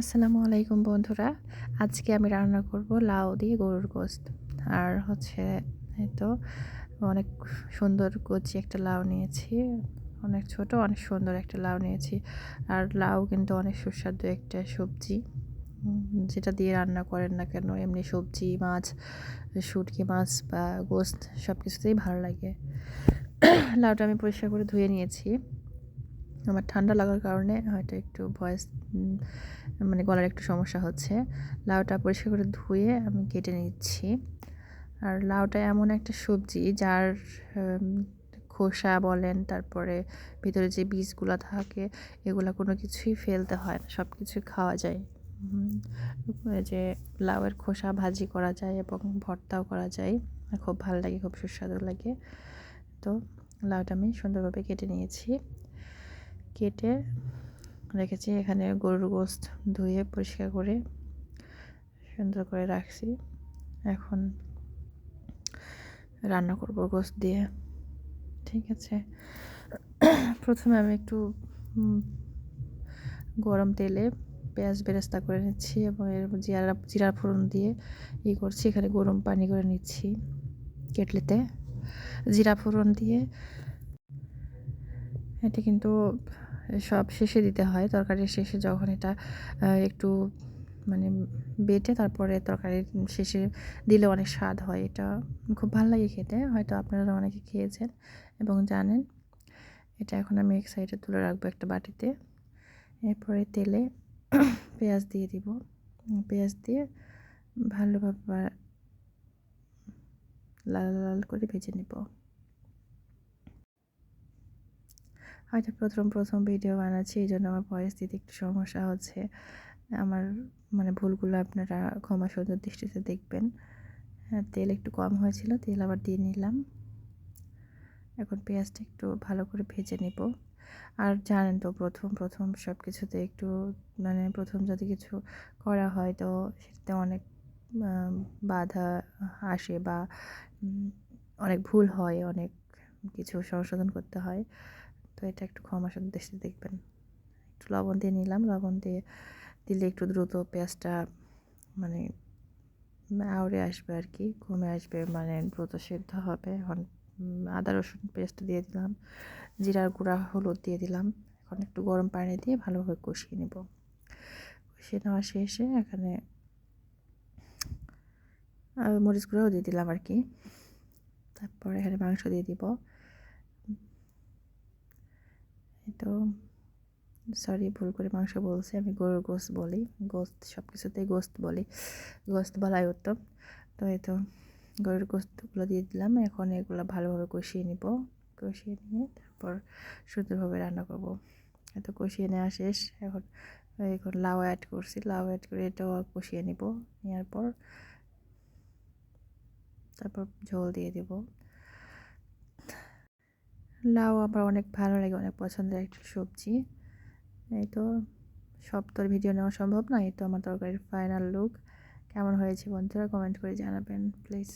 আসসালামু আলাইকুম বন্ধুরা। আজকে আমি রান্না করব লাউ দিয়ে গরুর গোস্ত। আর হচ্ছে তো অনেক সুন্দর কচি একটা লাউ নিয়েছি। অনেক ছোট, অনেক সুন্দর একটা লাউ নিয়েছি। আর লাউ কিন্তু অনেক সুস্বাদু একটা সবজি। যেটা দিয়ে রান্না করেন না কেন, এমনি সবজি, মাছ, শুটকি মাছ বা গোস্ত সব কিছুতেই ভালো লাগে। লাউটা আমি পরিষ্কার করে ধুয়ে নিয়েছি। আমার ঠান্ডা লাগার কারণে হয়তো একটু ভয়েস মানে গলার একটু সমস্যা হচ্ছে। লাউটা পরিষ্কার করে ধুয়ে আমি কেটে নিচ্ছি। আর লাউটা এমন একটা সবজি যার খোসা বলেন, তারপরে ভিতরে যে বীজগুলো থাকে, এগুলো কোনো কিছুই ফেলতে হয় না সব কিছুই খাওয়া যায়। যে লাউয়ের খোসা ভাজি করা যায় এবং ভর্তাও করা যায়। খুব ভালো লাগে, খুব সুস্বাদু লাগে। তো লাউটা আমি সুন্দরভাবে কেটে নিয়েছি। কেটে রেখেছি। এখানে গরুর গোস্ত ধুয়ে পরিষ্কার করে সুন্দর করে রাখছি। এখন রান্না করব গোস্ত দিয়ে। ঠিক আছে? প্রথমে আমি একটু গরম তেলে পেঁয়াজ বেরেস্তা করে নিচ্ছি এবং এর জিরা জিরা ফোড়ন দিয়ে ই করছি। এখানে গরম পানি করে নিচ্ছি কেটলিতে। জিরা ফোড়ন দিয়ে, এটা কিন্তু সব শেষে দিতে হয়। তরকারির শেষে যখন এটা একটু মানে বেটে তারপরে তরকারির শেষে দিলে অনেক স্বাদ হয়। এটা খুব ভালো লাগে খেতে। হয়তো আপনারা অনেকে খেয়েছেন এবং জানেন। এটা এখন আমি এক সাইডে তুলে রাখব একটা বাটিতে। এরপরে তেলে পেঁয়াজ দিয়ে দিব। পেঁয়াজ দিয়ে ভালোভাবে লাল লাল করে ভেজে নেব। হয়তো প্রথম প্রথম ভিডিও বানাচ্ছি এই জন্য আমার দিতে একটু সমস্যা হচ্ছে। আমার মানে ভুলগুলো আপনারা ক্ষমা সুন্দর দৃষ্টিতে দেখবেন। হ্যাঁ তেল একটু কম হয়েছিল, তেল আবার দিয়ে নিলাম। এখন পেঁয়াজটা একটু ভালো করে ভেজে নেব। আর জানেন তো, প্রথম প্রথম সব কিছুতে একটু মানে প্রথম যদি কিছু করা হয়, তো সেটাতে অনেক বাধা আসে বা অনেক ভুল হয়, অনেক কিছু সংশোধন করতে হয়। তো এটা একটু কম ক্ষমা দেশে দেখবেন। একটু লবণ দিয়ে নিলাম, লবণ দিয়ে দিলে একটু দ্রুত পেঁয়াজটা মানে আউড়ে আসবে আর কি, কমে আসবে মানে দ্রুত সেদ্ধ হবে। এখন আদা, রসুন পেস্ট দিয়ে দিলাম, জিরার গুঁড়া, হলুদ দিয়ে দিলাম। এখন একটু গরম পানি দিয়ে ভালোভাবে কষিয়ে নেব। কষিয়ে নেওয়া শেষে এখানে মরিচ গুঁড়াও দিয়ে দিলাম আর কি। তারপর এখানে মাংস দিয়ে দিব। তো সরি ভুল করে মাংস বলছি, আমি গরুর গোস্ত বলি। গোস্ত সব কিছুতেই গোস্ত বলি। গোস্ত বলাই উত্তম। তো এই তো গরুর গোস্তগুলো দিয়ে দিলাম। এখন এগুলো ভালোভাবে কষিয়ে নিব। কষিয়ে নিয়ে তারপর সুন্দরভাবে রান্না করব। এত কষিয়ে নেওয়া শেষ। এখন এখন লাউ অ্যাড করছি। লাউ অ্যাড করে এটাও কষিয়ে নিব। নেওয়ার পর তারপর ঝোল দিয়ে দেব। লাউ আমার অনেক ভালো লাগে, অনেক পছন্দের একটা সবজি। এই তো, সব তোর ভিডিও নেওয়া সম্ভব না এই তো আমার তরকারির ফাইনাল লুক কেমন হয়েছে বন্ধুরা কমেন্ট করে জানাবেন প্লিজ